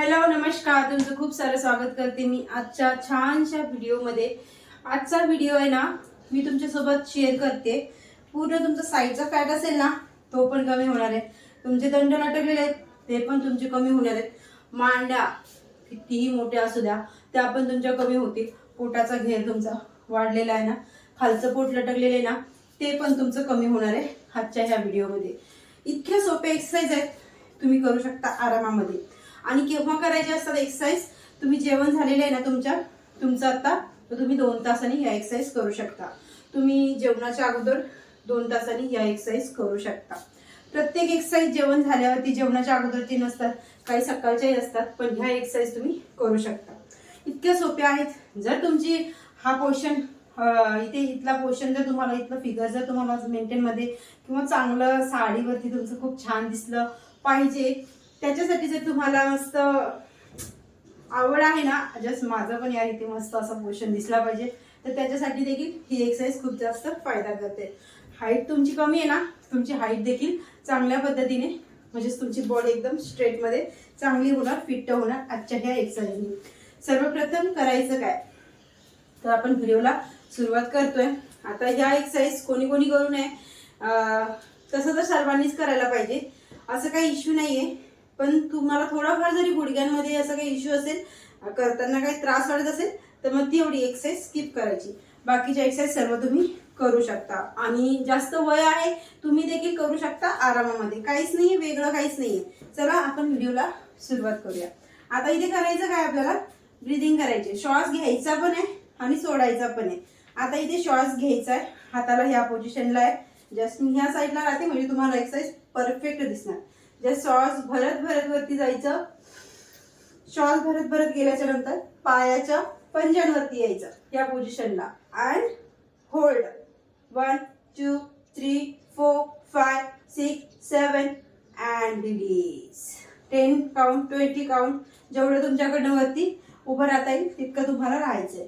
Hello नमस्कार. तुमचं खूप सारं स्वागत करते मी आजच्या छानशा व्हिडिओमध्ये. आजचा व्हिडिओ आहे ना मी तुमच्यासोबत शेअर करते. पूर्ण तुमचा साईडचा फॅट असेल ना तो पण कमी होणार आहे. तुमचे दंड लटकलेले आहेत ते पण तुमचे कमी होणार आहेत. मांड्या कितीही मोठ्या असू द्या त्या पण तुमच्या कमी होतील. पोटाचा घेर तुमचा वाढलेला आहे ना खालचं पोट लटकलेलं आहे ना ते पण तुमचं कमी होणार आहे आजच्या ह्या व्हिडिओमध्ये. इतक्या सोप्या एक्सरसाइज आहेत तुम्ही करू शकता आरामामध्ये. आणि केव्हा करायचे असतात एक्सरसाइज तुम्ही जेवण झालेलं आहे ना तुमच्या तुमचं आता तर तुम्ही दोन तासांनी या एक्सरसाइज करू शकता. तुम्ही जेवणाच्या अगोदर दोन तासांनी या एक्सरसाइज करू शकता. प्रत्येक एक्सरसाइज जेवण झाल्यावरती जेवणाच्या अगोदरची नसतात काही सकाळच्याही असतात पण ह्या एक्सरसाइज तुम्ही करू शकता. इतक्या सोप्या आहेत. जर तुमची हा पोर्शन इथे इथला पोर्शन जर तुम्हाला इथलं फिगर जर तुम्हाला मेंटेनमध्ये किंवा चांगलं साडीवरती तुमचं खूप छान दिसलं पाहिजे त्याच्यासाठी जर तुम्हाला मस्त आवड आहे ना जस्ट माझं पण या इथे मस्त असा पोर्शन दिसला पाहिजे तर त्याच्यासाठी देखील ही एक्सरसाइज खूप जास्त फायदा करते. हाईट तुमची कमी आहे ना तुमची हाईट देखील चांगल्या पद्धतीने म्हणजेच तुमची बॉडी एकदम स्ट्रेटमध्ये चांगली होणार फिट होणार आजच्या ह्या एक्सरसाइजने सर्वप्रथम करायचं काय? तर आपण व्हिडिओला सुरुवात करतोय. आता ह्या एक्सरसाइज कोणी कोणी करू नये. तसं तर सर्वांनीच करायला पाहिजे. असं काही इश्यू आहे पण तुम्हाला थोडाफार जरी गुडघ्यांमध्ये असं काही इश्यू असेल करताना काही त्रास वाटत असेल तर मग ती एवढी एक्सरसाइज स्किप करायची. बाकीच्या एक्सरसाइज सर्व तुम्ही करू शकता. आणि जास्त वय आहे तुम्ही देखील करू शकता आरामामध्ये. काहीच नाही वेगळं काहीच नाही. चला आपण व्हिडिओला सुरुवात करूया. आता इथे करायचं काय आपल्याला? ब्रिदिंग करायचे. श्वास घ्यायचा पण आहे आणि सोडायचा पण आहे. आता इथे श्वास घ्यायचा आहे. हाताला ह्या पोझिशनला आहे. जस्ट मी ह्या साईडला राहते म्हणजे तुम्हाला एक्सरसाइज परफेक्ट दिसणार. जस्ट सॉस भरत भरत वरती जायचं श्वास भरत भरत गेल्याच्यानंतर पायाच्या पंजांवरती यायचं या पोझिशनला and hold one two three four five six seven and release ten count twenty count जेवढं तुमच्याकडनं वरती उभं राहता येईल तितकं तुम्हाला राहायचंय.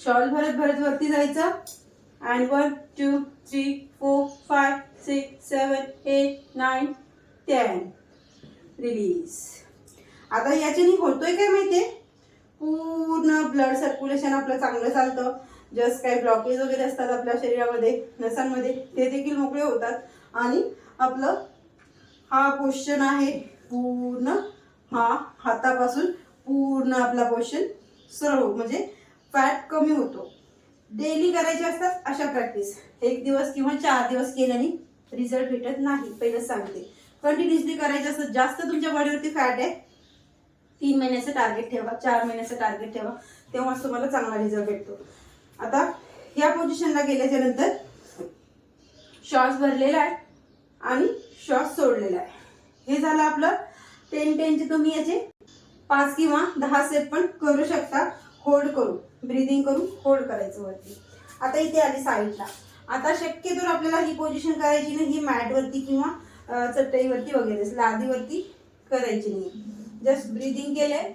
शॉल भरत भरत वरती जायचं. And one two three four five six seven eight nine ten release आता याच्याने होतोय काय माहितीये? पूर्ण ब्लड सर्क्युलेशन आपलं चांगलं चालतं. जस्ट काही ब्लॉकेज वगैरे असतात आपल्या शरीरामध्ये नसांमध्ये ते देखील मोकळे होतात. आणि आपलं हा पोर्शन आहे पूर्ण हा हातापासून पूर्ण आपला पोर्शन सर्व म्हणजे फॅट कमी होतो. डेली करायचे असतात अशा प्रॅक्टिस एक दिवस किंवा चार दिवस केल्याने रिझल्ट भेटत नाही. पहिलं सांगते. कंटिन्युअसली करायचे असतात जास्त तुमच्या बॉडीवरती फॅट आहे तीन महिन्याचं टार्गेट ठेवा चार महिन्याचं टार्गेट ठेवा तेव्हाच तुम्हाला चांगला रिझल्ट भेटतो. आता ह्या पोझिशनला गेल्याच्यानंतर शॉर्ट्स भरलेला आहे आणि शॉर्ट्स सोडलेला आहे. हे झालं आपलं टेन टेनचे तुम्ही याचे पाच किंवा दहा सेट पण करू शकता. होल्ड करून ब्रिदिंग करून होल्ड करायचं वरती. आता इथे आली साईडला आता शक्यतो आपल्याला ही पोझिशन करायची नाही ही मॅटवरती किंवा चटईवरती वगैरे लादीवरती करायची नाही जस्ट ब्रिदिंग केलंय.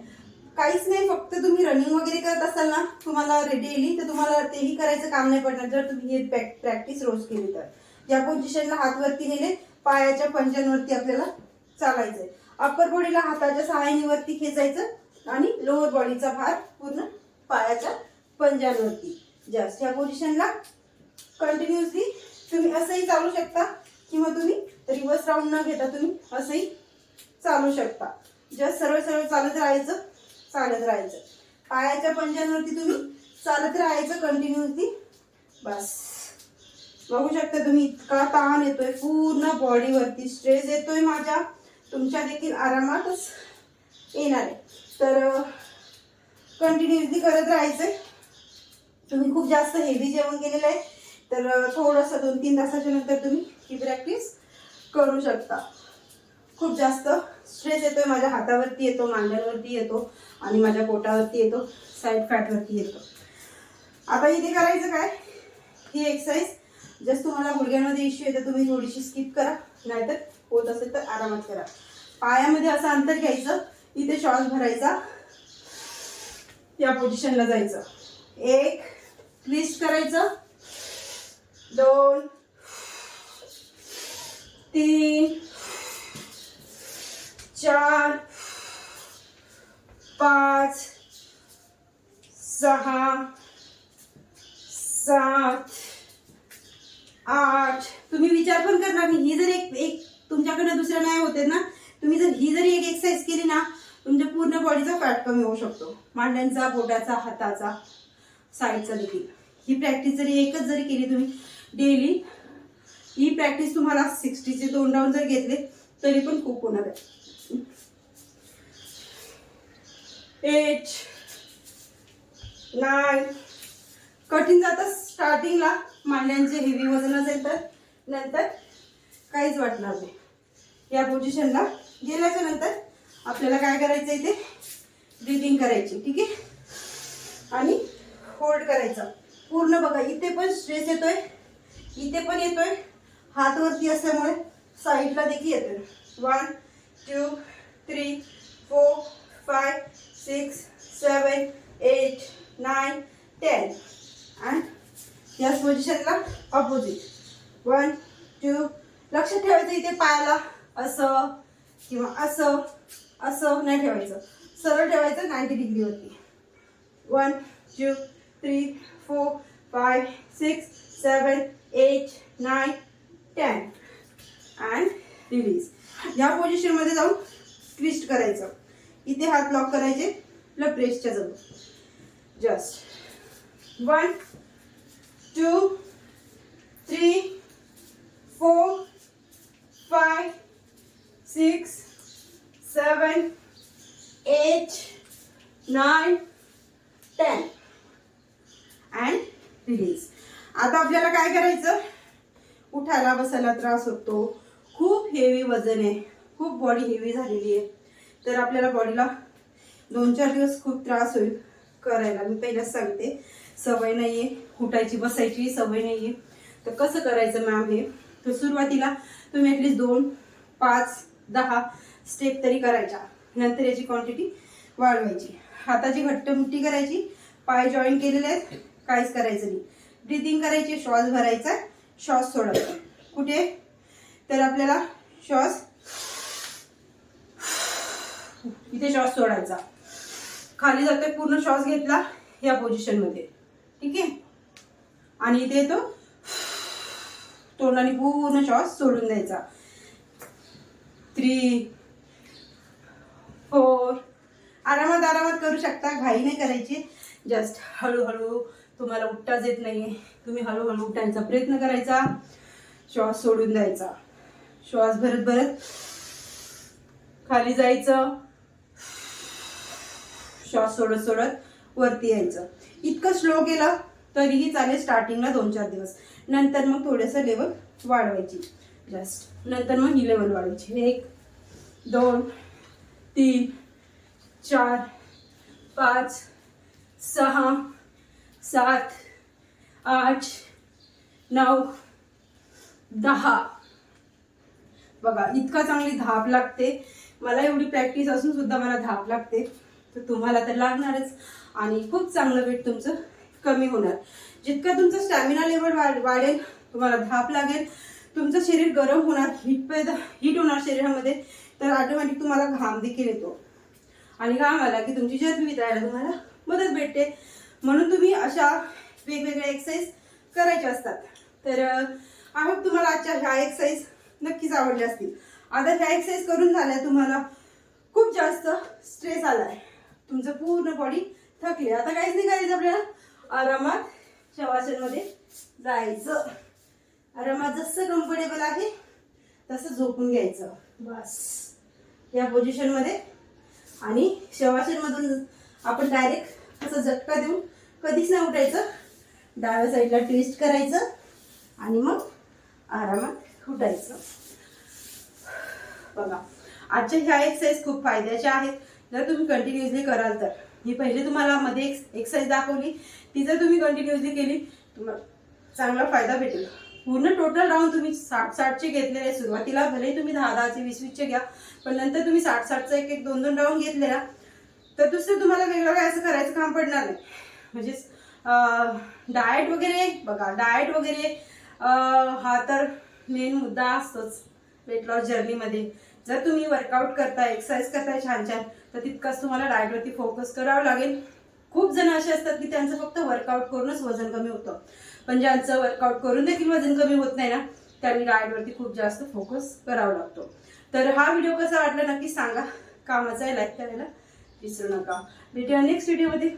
काहीच नाही फक्त तुम्ही रनिंग वगैरे करत असाल ना तुम्हाला डेली तर तुम्हाला तेही करायचं काम नाही पडणार. जर तुम्ही हे प्रॅक्टिस रोज केली तर. या पोझिशनला हातवरती नेले पायाच्या पंजांवरती आपल्याला चालायचंय. अप्पर बॉडीला हाताच्या सहाय्यावरती खेचायचं आणि लोअर बॉडीचा भार पूर्ण पायाच्या पंजांवरती. जस्ट या पोझिशनला कंटिन्युअसली तुम्ही असंही चालू शकता. किंवा तुम्ही रिव्हर्स राऊंड न घेता तुम्ही असंही चालू शकता. जस्ट सरळ सरळ चालत राहायचं चालत राहायचं. पायाच्या पंजांवरती तुम्ही चालत राहायचं कंटिन्युअसली बस. बघू शकता तुम्ही इतका ताण येतोय पूर्ण बॉडीवरती स्ट्रेस येतोय माझ्या. तुमच्या देखील आरामातच येणार आहे. तर कंटिन्युअसली करत राहायचंय. तुम्ही खूप जास्त हेवी जेवण केलेलं आहे. तर थोडंसं दोन तीन तासाच्या नंतर तुम्ही ही प्रॅक्टिस करू शकता. खूप जास्त स्ट्रेस येतोय माझ्या हातावरती येतो मांड्यांवरती येतो आणि माझ्या पोटावरती येतो साईड फॅटवरती येतो. आता इथे करायचं काय? ही एक्सरसाइज जस तुम्हाला गुडघ्यांमध्ये इश्यू येतो तुम्ही थोडीशी स्किप करा. नाहीतर होत असेल तर आरामात करा. पायामध्ये असं अंतर घ्यायचं. इथे श्वास भरायचा. या पोझिशनला जायचं. एक ट्विस्ट करायचं. दोन तीन चार पाच सहा सात आठ. तुम्ही विचार पण करणार नाही ही जर एक एक तुमच्याकडे दुसरं नाही होते ना तुम्ही जर ही जरी एक एक्सरसाइज केली ना तुमच्या पूर्ण बॉडीचा फॅट कमी होऊ शकतो. मांड्यांचा बोटाचा हाताचा साईडचा देखील. ही प्रॅक्टिस जरी एकच जरी केली तुम्ही डेली ही प्रॅक्टिस तुम्हाला सिक्स्टीचे दोन राऊंड जर घेतले तरी पण खूप होणार आहे. एट नाईन कठीण जातं स्टार्टिंगला मांड्यांचे हेवी वजन असेल तर. नंतर काहीच वाटणार नाही. या पोझिशनला गेल्याच्यानंतर आपल्याला काय करायचं इथे? ब्रिदिंग करायची ठीक आहे? आणि होल्ड करायचं. पूर्ण बघा इथे पण स्ट्रेस येतोय. इथे पण येतोय. हात वरती असल्यामुळे साईडला देखील येते. One two three four five six seven eight nine ten and याच पोझिशनला अपोजिट वन टू लक्ष ठेवायचं इथे पायाला असं किंवा असं असं नाही ठेवायचं. सरळ ठेवायचं ninety डिग्रीवरती one two three four five six seven eight nine ten and release या पोझिशनमध्ये जाऊन ट्विस्ट करायचं. इथे हात लॉक करायचे आपल्या प्रेसच्या जवळ. Just one two three four five six seven eight nine ten and release आता आपल्याला काय करायचं? उठायला बसायला त्रास होतो. खूप हेवी वजन आहे. खूप बॉडी हेवी झालेली आहे. तर आपल्याला बॉडीला दोन चार दिवस खूप त्रास होईल करायला. मी पहिल्याच सांगते. सवय नाही आहे उठायची बसायची सवय नाही आहे तर कसं करायचं मॅम हे? तर सुरुवातीला तुम्ही ॲटलिस्ट दोन पाच दहा स्टेप तरी करायच्या. नंतर याची क्वांटिटी वाढवायची. हाताची घट्ट मुठ्ठी करायची पाय जॉईन केलेले आहेत काहीच करायचं नाही. ब्रिदिंग करायची श्वास भरायचा श्वास सोडायचा कुठे? तर आपल्याला श्वास इथे श्वास सोडायचा. खाली जातोय पूर्ण श्वास घेतला या पोझिशनमध्ये ठीक आहे? आणि इथे येतो तोंडाने पूर्ण श्वास सोडून द्यायचा. थ्री फोर आरामात आरामात करू शकता. घाई नाही करायची. जस्ट हळूहळू तुम्हाला उठताच येत नाही. तुम्ही हळूहळू उठायचा प्रयत्न करायचा. श्वास सोडून द्यायचा. श्वास भरत भरत खाली जायचं. श्वास सोडत सोडत वरती यायचं. इतकं स्लो केलं तरीही चालेल स्टार्टिंगला दोन चार दिवस. नंतर मग थोडंसं लेवल वाढवायची. जस्ट नंतर मग ही लेवल वाढवायची. एक दोन तीन चार पाच सहा सात आठ नऊ दहा. बघा इतका चांगली धाप लागते. मला एवढी प्रॅक्टिस असून सुद्धा मला धाप लागते. तर तुम्हाला तर लागणारच. आणि खूप चांगलं वेट तुमचं कमी होणार. जितका तुमचा स्टॅमिना लेवल वाढ वाढेल तुम्हाला धाप लागेल. तुमचं शरीर गरम होणार हीट पैदा हीट होणार शरीरामध्ये तर ऑटोमॅटिक तुम्हाला घाम देखील येतो. आणि घाम आला की तुमची जर्मी वितळायला तुम्हाला मदत भेटते. म्हणून तुम्ही अशा वेगवेगळ्या एक्सरसाइज करायच्या असतात. तर आय होप तुम्हाला आजच्या ह्या एक्सरसाइज नक्कीच आवडल्या असतील. आता ह्या एक्सरसाइज करून झाल्या तुम्हाला खूप जास्त स्ट्रेस आलाय. तुमचं पूर्ण बॉडी थकली आता काहीच नाही करायचं आपल्याला. आरामात शवासनमध्ये जायचं. आरामात जसं कम्फर्टेबल आहे तसं झोपून घ्यायचं. बस. या पोझिशनमध्ये आणि शवासनमधून आपण डायरेक्ट असं झटका देऊन कधीच नाही उठायचं. डाव्या साईडला ट्विस्ट करायचं आणि मग आरामात उठायचं. बघा आजच्या ह्या एक्सरसाइज खूप फायद्याच्या आहेत. जर तुम्ही कंटिन्युअसली कराल तर. मी पहिले तुम्हाला मध्ये एक्स एक्सरसाइज दाखवली. ती जर तुम्ही कंटिन्युअसली केली तुम्हाला चांगला फायदा भेटेल. पूर्ण टोटल राऊंड तुम्ही साठ साठचे घेतलेले आहे. सुरुवातीला. भले तुम्ही दहा दहाचे वीस वीसचे घ्या पण नंतर तुम्ही साठ साठचा एक एक दोन दोन राऊंड घेतले ना तर दुसरं तुम्हाला वेगळं काय असं करायचं काम पडणार नाही. म्हणजे डाएट वगैरे बघा डाएट वगैरे हा तर मेन मुद्दा असतोच वेट लॉस जर्नीमध्ये जर तुम्ही वर्कआउट करताय एक्सरसाइज करताय छान छान तर तितकंच तुम्हाला डाएटवरती फोकस करावं लागेल. खूप जण असे असतात की त्यांचं फक्त वर्कआउट करूनच वजन कमी होतं. पण ज्यांचं वर्कआउट करून देखील वजन कमी होत नाही ना त्यांनी डाएटवरती खूप जास्त फोकस करावा लागतो. तर हा व्हिडिओ कसा वाटला नक्की सांगा. कामाचा आहे लाईक करायला. विसरू नका. भेटूया नेक्स्ट व्हिडिओमध्ये